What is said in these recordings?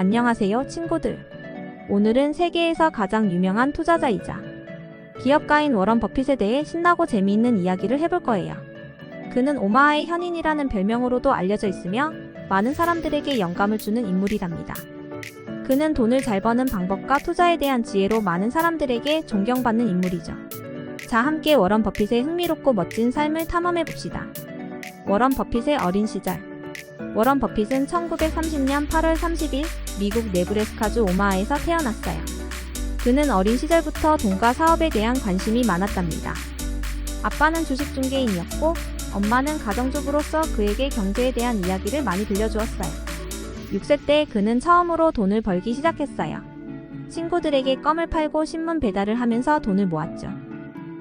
안녕하세요, 친구들. 오늘은 세계에서 가장 유명한 투자자이자 기업가인 워런 버핏에 대해 신나고 재미있는 이야기를 해볼 거예요. 그는 오마하의 현인이라는 별명으로도 알려져 있으며 많은 사람들에게 영감을 주는 인물이랍니다. 그는 돈을 잘 버는 방법과 투자에 대한 지혜로 많은 사람들에게 존경받는 인물이죠. 자, 함께 워런 버핏의 흥미롭고 멋진 삶을 탐험해 봅시다. 워런 버핏의 어린 시절. 워런 버핏은 1930년 8월 30일 미국 네브래스카주 오마하에서 태어났어요. 그는 어린 시절부터 돈과 사업에 대한 관심이 많았답니다. 아빠는 주식 중개인이었고 엄마는 가정주부로서 그에게 경제에 대한 이야기를 많이 들려주었어요. 6세 때 그는 처음으로 돈을 벌기 시작했어요. 친구들에게 껌을 팔고 신문 배달을 하면서 돈을 모았죠.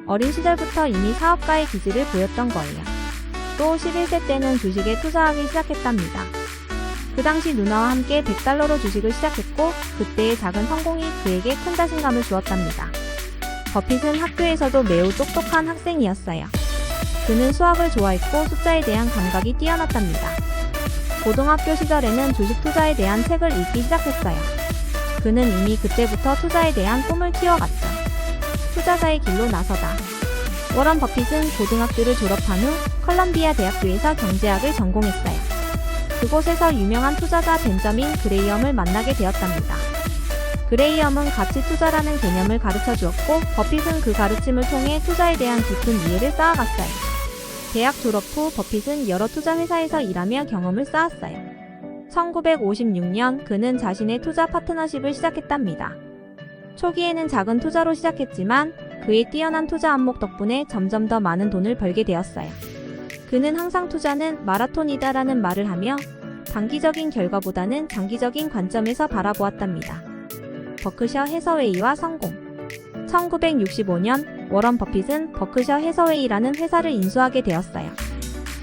어린 시절부터 이미 사업가의 기질을 보였던 거예요. 또 11세 때는 주식에 투자하기 시작했답니다. 그 당시 누나와 함께 100달러로 주식을 시작했고 그때의 작은 성공이 그에게 큰 자신감을 주었답니다. 버핏은 학교에서도 매우 똑똑한 학생이었어요. 그는 수학을 좋아했고 숫자에 대한 감각이 뛰어났답니다. 고등학교 시절에는 주식 투자에 대한 책을 읽기 시작했어요. 그는 이미 그때부터 투자에 대한 꿈을 키워갔죠. 투자자의 길로 나서다. 워런 버핏은 고등학교를 졸업한 후 컬럼비아 대학교에서 경제학을 전공했어요. 그곳에서 유명한 투자자 벤저민 그레이엄을 만나게 되었답니다. 그레이엄은 가치 투자라는 개념을 가르쳐 주었고 버핏은 그 가르침을 통해 투자에 대한 깊은 이해를 쌓아갔어요. 대학 졸업 후 버핏은 여러 투자 회사에서 일하며 경험을 쌓았어요. 1956년 그는 자신의 투자 파트너십을 시작했답니다. 초기에는 작은 투자로 시작했지만 그의 뛰어난 투자 안목 덕분에 점점 더 많은 돈을 벌게 되었어요. 그는 항상 투자는 마라톤이다라는 말을 하며 단기적인 결과보다는 장기적인 관점에서 바라보았답니다. 버크셔 해서웨이와 성공 1965년 워런 버핏은 버크셔 해서웨이라는 회사를 인수하게 되었어요.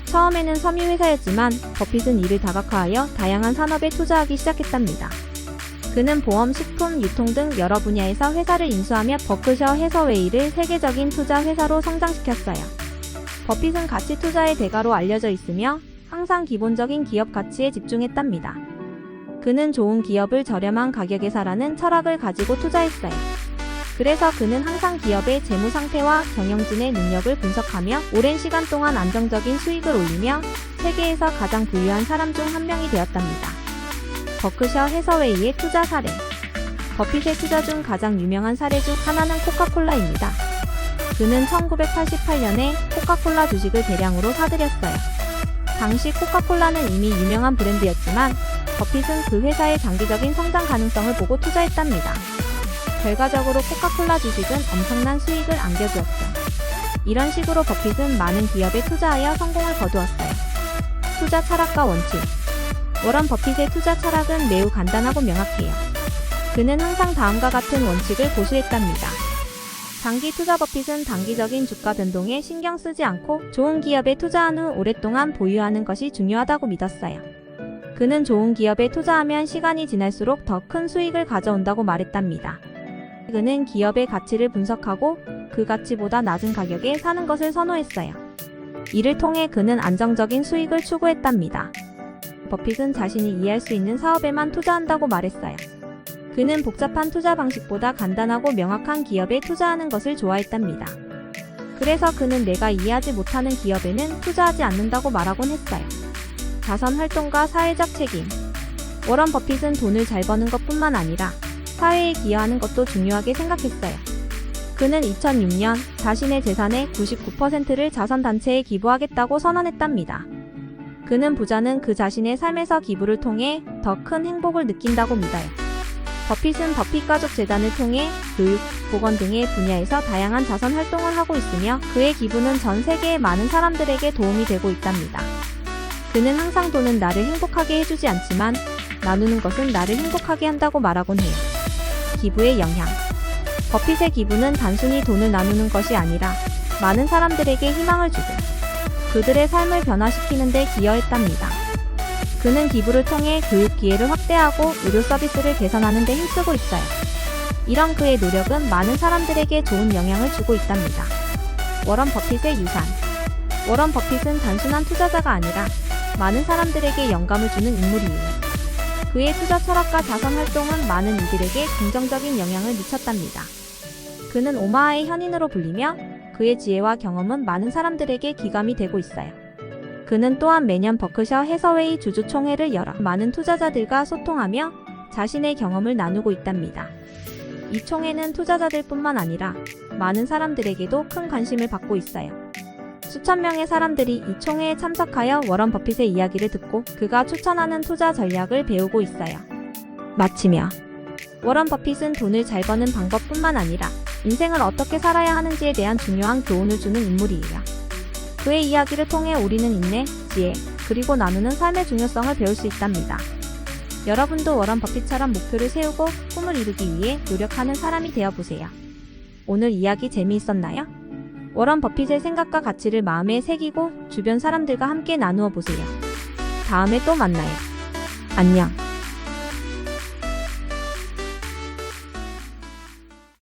처음에는 섬유 회사였지만 버핏은 이를 다각화하여 다양한 산업에 투자하기 시작했답니다. 그는 보험, 식품, 유통 등 여러 분야에서 회사를 인수하며 버크셔 해서웨이를 세계적인 투자 회사로 성장시켰어요. 버핏은 가치 투자의 대가로 알려져 있으며 항상 기본적인 기업 가치에 집중했답니다. 그는 좋은 기업을 저렴한 가격에 사라는 철학을 가지고 투자했어요. 그래서 그는 항상 기업의 재무 상태와 경영진의 능력을 분석하며 오랜 시간 동안 안정적인 수익을 올리며 세계에서 가장 부유한 사람 중 한 명이 되었답니다. 버크셔 해서웨이의 투자 사례 버핏의 투자 중 가장 유명한 사례 중 하나는 코카콜라입니다. 그는 1988년에 코카콜라 주식을 대량으로 사들였어요. 당시 코카콜라는 이미 유명한 브랜드였지만 버핏은 그 회사의 장기적인 성장 가능성을 보고 투자했답니다. 결과적으로 코카콜라 주식은 엄청난 수익을 안겨주었죠. 이런 식으로 버핏은 많은 기업에 투자하여 성공을 거두었어요. 투자 철학과 원칙 워런 버핏의 투자 철학은 매우 간단하고 명확해요. 그는 항상 다음과 같은 원칙을 고수했답니다. 장기 투자 버핏은 단기적인 주가 변동에 신경 쓰지 않고 좋은 기업에 투자한 후 오랫동안 보유하는 것이 중요하다고 믿었어요. 그는 좋은 기업에 투자하면 시간이 지날수록 더 큰 수익을 가져온다고 말했답니다. 그는 기업의 가치를 분석하고 그 가치보다 낮은 가격에 사는 것을 선호했어요. 이를 통해 그는 안정적인 수익을 추구했답니다. 버핏은 자신이 이해할 수 있는 사업에만 투자한다고 말했어요. 그는 복잡한 투자 방식보다 간단하고 명확한 기업에 투자하는 것을 좋아했답니다. 그래서 그는 내가 이해하지 못하는 기업에는 투자하지 않는다고 말하곤 했어요. 자선 활동과 사회적 책임. 워런 버핏은 돈을 잘 버는 것뿐만 아니라 사회에 기여하는 것도 중요하게 생각했어요. 그는 2006년 자신의 재산의 99%를 자선단체에 기부하겠다고 선언했답니다. 그는 부자는 그 자신의 삶에서 기부를 통해 더 큰 행복을 느낀다고 믿어요. 버핏은 버핏 가족 재단을 통해 교육, 보건 등의 분야에서 다양한 자선 활동을 하고 있으며 그의 기부는 전 세계의 많은 사람들에게 도움이 되고 있답니다. 그는 항상 돈은 나를 행복하게 해주지 않지만 나누는 것은 나를 행복하게 한다고 말하곤 해요. 기부의 영향. 버핏의 기부는 단순히 돈을 나누는 것이 아니라 많은 사람들에게 희망을 주고 그들의 삶을 변화시키는 데 기여했답니다. 그는 기부를 통해 교육 기회를 확대하고 의료 서비스를 개선하는 데 힘쓰고 있어요. 이런 그의 노력은 많은 사람들에게 좋은 영향을 주고 있답니다. 워런 버핏의 유산. 워런 버핏은 단순한 투자자가 아니라 많은 사람들에게 영감을 주는 인물이에요. 그의 투자 철학과 자선 활동은 많은 이들에게 긍정적인 영향을 미쳤답니다. 그는 오마하의 현인으로 불리며 그의 지혜와 경험은 많은 사람들에게 기감이 되고 있어요. 그는 또한 매년 버크셔 해서웨이 주주총회를 열어 많은 투자자들과 소통하며 자신의 경험을 나누고 있답니다. 이 총회는 투자자들뿐만 아니라 많은 사람들에게도 큰 관심을 받고 있어요. 수천 명의 사람들이 이 총회에 참석하여 워런 버핏의 이야기를 듣고 그가 추천하는 투자 전략을 배우고 있어요. 마치며 워런 버핏은 돈을 잘 버는 방법뿐만 아니라 인생을 어떻게 살아야 하는지에 대한 중요한 교훈을 주는 인물이에요. 그의 이야기를 통해 우리는 인내, 지혜, 그리고 나누는 삶의 중요성을 배울 수 있답니다. 여러분도 워런 버핏처럼 목표를 세우고 꿈을 이루기 위해 노력하는 사람이 되어보세요. 오늘 이야기 재미있었나요? 워런 버핏의 생각과 가치를 마음에 새기고 주변 사람들과 함께 나누어 보세요. 다음에 또 만나요. 안녕.